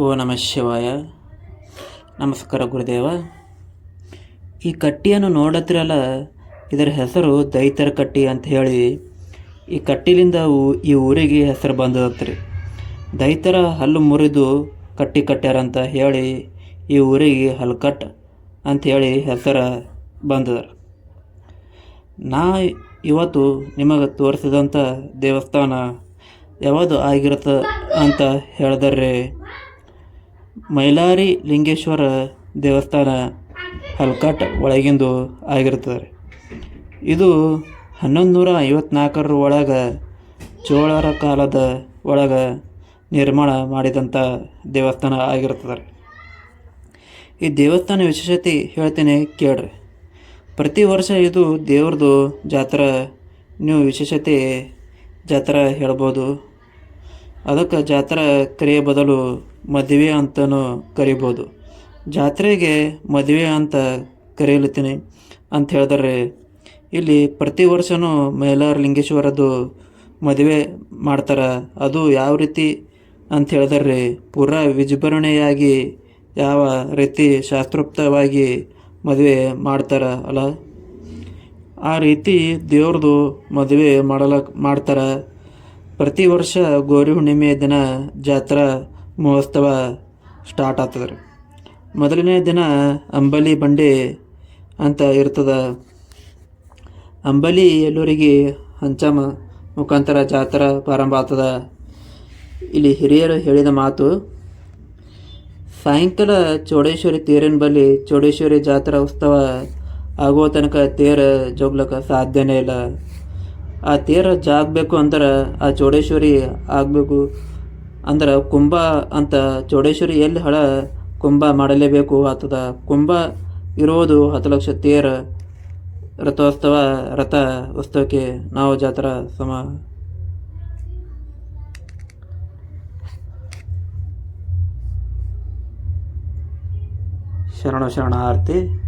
ಓ ನಮ ಶಿವಾಯ. ನಮಸ್ಕಾರ ಗುರುದೇವ. ಈ ಕಟ್ಟಿಯನ್ನು ನೋಡತ್ತಿರಲ್ಲ, ಇದರ ಹೆಸರು ದೈತರ ಕಟ್ಟಿ ಅಂತ ಹೇಳಿ, ಈ ಕಟ್ಟಿಲಿಂದ ಈ ಊರಿಗೆ ಹೆಸರು ಬಂದದತ್ರಿ ದೈತರ ಹಲ್ಲು ಮುರಿದು ಕಟ್ಟಿ ಕಟ್ಟ್ಯಾರಂತ ಹೇಳಿ, ಈ ಊರಿಗೆ ಹಲ್ಕಟ್ ಅಂತ ಹೇಳಿ ಹೆಸರು ಬಂದದ. ನಾ ಇವತ್ತು ನಿಮಗೆ ತೋರಿಸಿದಂಥ ದೇವಸ್ಥಾನ ಯಾವುದು ಆಗಿರುತ್ತೆ ಅಂತ ಹೇಳಿದರೆ ಮೈಲಾರಿ ಲಿಂಗೇಶ್ವರ ದೇವಸ್ಥಾನ ಹಲ್ಕಟ್ ಒಳಗಿಂದು ಆಗಿರ್ತದೆ ಇದು ಹನ್ನೊಂದು ನೂರ ಐವತ್ನಾಲ್ಕರ ಒಳಗೆ ಚೋಳರ ಕಾಲದ ಒಳಗೆ ನಿರ್ಮಾಣ ಮಾಡಿದಂಥ ದೇವಸ್ಥಾನ ಆಗಿರ್ತದೆ ಈ ದೇವಸ್ಥಾನ ವಿಶೇಷತೆ ಹೇಳ್ತೇನೆ ಕೇಳ್ರಿ. ಪ್ರತಿ ವರ್ಷ ಇದು ದೇವ್ರದ್ದು ಜಾತ್ರೆ. ನೀವು ವಿಶೇಷತೆ ಜಾತ್ರೆ ಹೇಳ್ಬೋದು. ಅದಕ್ಕೆ ಜಾತ್ರಾ ಕ್ರಿಯೆ ಬದಲು ಮದುವೆ ಅಂತಲೂ ಕರಿಬೋದು. ಜಾತ್ರೆಗೆ ಮದುವೆ ಅಂತ ಕರೆಯಲತ್ತೀನಿ ಅಂತ ಹೇಳಿದ್ರೆ ಇಲ್ಲಿ ಪ್ರತಿ ವರ್ಷವೂ ಮೈಲಾರ ಲಿಂಗೇಶ್ವರದ್ದು ಮದುವೆ ಮಾಡ್ತಾರೆ. ಅದು ಯಾವ ರೀತಿ ಅಂತ ಹೇಳಿದರೆ ಪೂರಾ ವಿಜೃಂಭಣೆಯಾಗಿ ಯಾವ ರೀತಿ ಶಾಸ್ತ್ರೋಕ್ತವಾಗಿ ಮದುವೆ ಮಾಡ್ತಾರೆ ಅಲ್ಲ? ಆ ರೀತಿ ದೇವ್ರದ್ದು ಮದುವೆ ಮಾಡಲ ಮಾಡ್ತಾರೆ. ಪ್ರತಿ ವರ್ಷ ಗೌರಿ ಹುಣ್ಣಿಮೆ ದಿನ ಜಾತ್ರಾ ಮಹೋತ್ಸವ ಸ್ಟಾರ್ಟ್ ಆಗ್ತದೆ ಮೊದಲನೇ ದಿನ ಅಂಬಲಿ ಬಂಡಿ ಅಂತ ಇರ್ತದೆ. ಅಂಬಲಿ ಎಲ್ಲರಿಗೆ ಹಂಚಮ ಮುಖಾಂತರ ಜಾತ್ರಾ ಪ್ರಾರಂಭ ಆಗ್ತದೆ. ಇಲ್ಲಿ ಹಿರಿಯರು ಹೇಳಿದ ಮಾತು, ಸಾಯಂಕಾಲ ಚೌಡೇಶ್ವರಿ ತೇರಿನ ಬಳಿ ಚೌಡೇಶ್ವರಿ ಜಾತ್ರಾ ಉತ್ಸವ ಆಗುವ ತನಕ ತೇರ ಜೋಗ್ಲಕ್ಕೆ ಸಾಧ್ಯನೇ ಇಲ್ಲ. ಆ ತೇರ ಜಾಗಬೇಕು ಅಂದ್ರೆ ಆ ಚೌಡೇಶ್ವರಿ ಆಗಬೇಕು ಅಂದ್ರೆ ಕುಂಭ ಅಂತ ಚೌಡೇಶ್ವರಿ ಎಲ್ಲಿ ಹಳ ಕುಂಭ ಮಾಡಲೇಬೇಕು ಆತದ ಕುಂಭ ಇರುವುದು ಹತ್ತು ಲಕ್ಷ ತೇರ ರಥೋತ್ಸವ ರಥ ಉತ್ಸವಕ್ಕೆ ನಾವು ಜಾತ್ರಾ ಸಮ ಶರಣ ಶರಣಾರ್ಥಿ.